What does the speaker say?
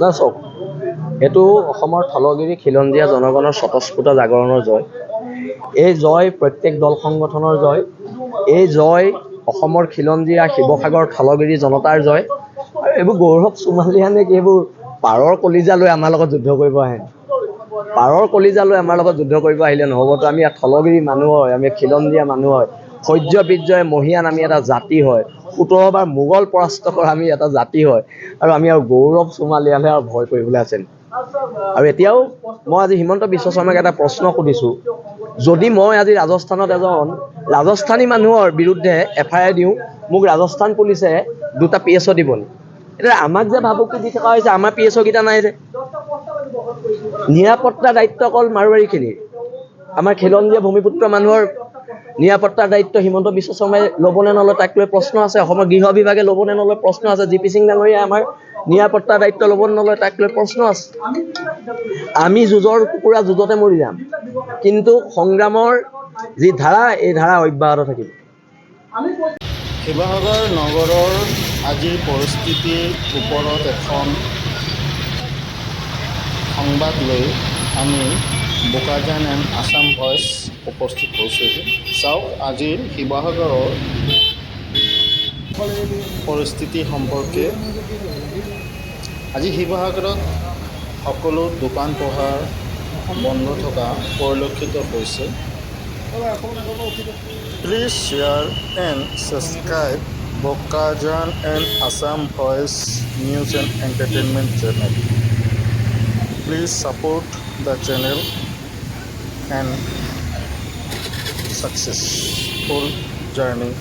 না চাওক এইটো অসমৰ থলগিৰি খিলঞ্জীয়া জনগণৰ স্বতঃস্ফূৰ্ত জাগৰণৰ জয়। এই জয় প্ৰত্যেক দল সংগঠনৰ জয়। এই জয় অসমৰ খিলঞ্জীয়া শিৱসাগৰ থলগিৰি জনতাৰ জয়। আৰু এইবোৰ গৌৰৱ চুমালীয়া নে কি? এইবোৰ পাৰৰ কলিজা লৈ আমাৰ লগত যুদ্ধ কৰিব আহে। পাৰৰ কলিজা লৈ আমাৰ লগত যুদ্ধ কৰিব আহিলে নহ'বতো আমি ইয়াত থলগিৰি মানুহ হয় আমি খিলঞ্জীয়া মানুহ হয়। শৌৰ্য বিজয় মহিয়ান আমি এটা জাতি হয়। সোতৰবাৰ মোগল পৰাস্ত কৰা আমি এটা জাতি হয়। আৰু আমি আৰু গৌৰৱ চুমালীয়ালে আৰু ভয় কৰিবলৈ আছে নেকি? আৰু এতিয়াও মই আজি হিমন্ত বিশ্ব শৰ্মাক এটা প্ৰশ্ন সুধিছোঁ। যদি মই আজি ৰাজস্থানত এজন ৰাজস্থানী মানুহৰ বিৰুদ্ধে এফ আই আৰ দিওঁ মোক ৰাজস্থান পুলিচে দুটা পি এছ অ' দিব এতিয়া আমাক যে ভাবুকি দি থকা হৈছে আমাৰ পি এছ অ' কেইটা নাই যে। নিৰাপত্তা দায়িত্ব অকল মাৰোৱাৰীখিনিৰ। আমাৰ খিলঞ্জীয়া ভূমিপুত্ৰ মানুহৰ নিৰাপত্তাৰ দায়িত্ব হিমন্ত বিশ্ব শৰ্মাই ল'বনে নলয় তাক লৈ প্ৰশ্ন আছে। অসমৰ গৃহ বিভাগে ল'বনে নলয় প্ৰশ্ন আছে। জি পি সিং ডাঙৰীয়াই আমাৰ নিৰাপত্তাৰ দায়িত্ব ল'বনে নলয় তাক লৈ প্ৰশ্ন আছে। আমি যুঁজৰ কুকুৰা যুঁজতে মৰি যাম। কিন্তু সংগ্ৰামৰ যি ধাৰা, এই ধাৰা অব্যাহত থাকিব। শিৱসাগৰ নগৰৰ আজিৰ পৰিস্থিতিৰ ওপৰত এখন সংবাদ লৈ আমি বোকাজান এণ্ড আছাম ভইচ উপস্থিত হৈছোঁহি চাওক আজিৰ শিৱসাগৰৰ পৰিস্থিতি সম্পৰ্কে আজি শিৱসাগৰত সকলো দোকান পোহাৰ বন্ধ থকা পৰিলক্ষিত হৈছে Please share and subscribe Bokajan and Assam Voice News and Entertainment channel. Please support the channel and successful journey.